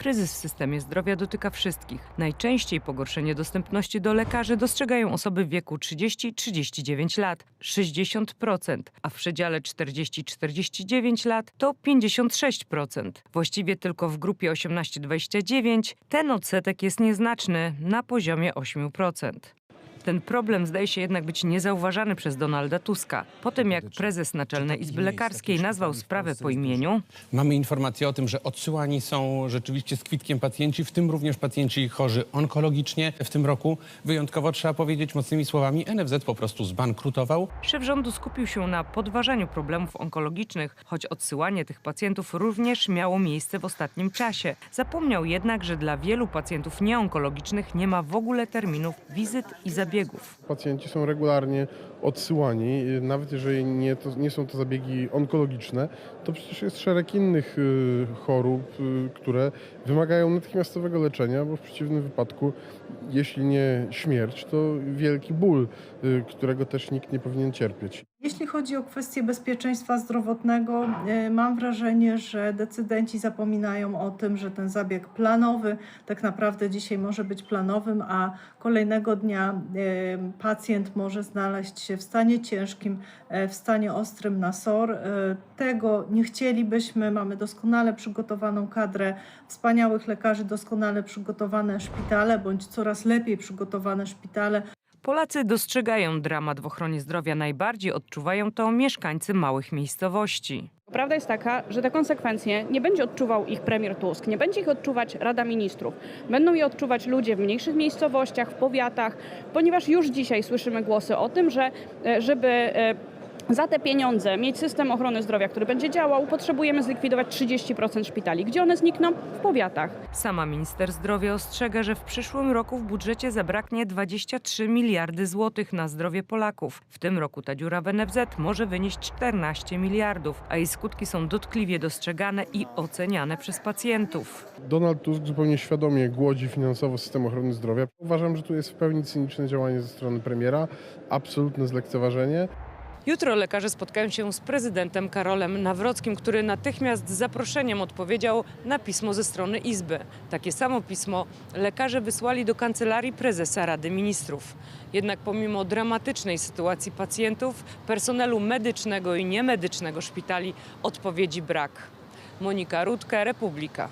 Kryzys w systemie zdrowia dotyka wszystkich. Najczęściej pogorszenie dostępności do lekarzy dostrzegają osoby w wieku 30-39 lat 60%, a w przedziale 40-49 lat to 56%. Właściwie tylko w grupie 18-29 ten odsetek jest nieznaczny na poziomie 8%. Ten problem zdaje się jednak być niezauważany przez Donalda Tuska. Po tym jak prezes Naczelnej Izby Lekarskiej nazwał sprawę po imieniu, Mamy informacje o tym, że odsyłani są rzeczywiście z kwitkiem pacjenci, w tym również pacjenci chorzy onkologicznie. W tym roku wyjątkowo trzeba powiedzieć mocnymi słowami, NFZ po prostu zbankrutował. szef rządu skupił się na podważaniu problemów onkologicznych, choć odsyłanie tych pacjentów również miało miejsce w ostatnim czasie. Zapomniał jednak, że dla wielu pacjentów nieonkologicznych nie ma w ogóle terminów wizyt i zabiegów. Pacjenci są regularnie odsyłani, nawet jeżeli nie, to, nie są to zabiegi onkologiczne, to przecież jest szereg innych y, chorób, y, które wymagają natychmiastowego leczenia, bo w przeciwnym wypadku, jeśli nie śmierć, to wielki ból, y, którego też nikt nie powinien cierpieć. Jeśli chodzi o kwestię bezpieczeństwa zdrowotnego, e, mam wrażenie, że decydenci zapominają o tym, że ten zabieg planowy tak naprawdę dzisiaj może być planowym, a kolejnego dnia e, pacjent może znaleźć się w stanie ciężkim, e, w stanie ostrym na SOR. Tego nie chcielibyśmy. Mamy doskonale przygotowaną kadrę wspaniałych lekarzy, doskonale przygotowane szpitale bądź coraz lepiej przygotowane szpitale. Polacy dostrzegają dramat w ochronie zdrowia. Najbardziej odczuwają to mieszkańcy małych miejscowości. Prawda jest taka, że te konsekwencje nie będzie odczuwał ich premier Tusk, nie będzie ich odczuwać Rada Ministrów. Będą je odczuwać ludzie w mniejszych miejscowościach, w powiatach, ponieważ już dzisiaj słyszymy głosy o tym, że e, żeby e, za te pieniądze mieć system ochrony zdrowia, który będzie działał, potrzebujemy zlikwidować 30% szpitali. Gdzie one znikną? W powiatach. Sama minister zdrowia ostrzega, że w przyszłym roku w budżecie zabraknie 23 miliardy złotych na zdrowie Polaków. W tym roku ta dziura w NFZ może wynieść 14 miliardów, a jej skutki są dotkliwie dostrzegane i oceniane przez pacjentów. Donald Tusk zupełnie świadomie głodzi finansowo system ochrony zdrowia. Uważam, że tu jest w pełni cyniczne działanie ze strony premiera, absolutne zlekceważenie. Jutro lekarze spotkają się z prezydentem Karolem Nawrockim, który natychmiast z zaproszeniem odpowiedział na pismo ze strony Izby. Takie samo pismo lekarze wysłali do kancelarii prezesa Rady Ministrów. Jednak pomimo dramatycznej sytuacji pacjentów, personelu medycznego i niemedycznego szpitali odpowiedzi brak. Monika Rutkę, Republika.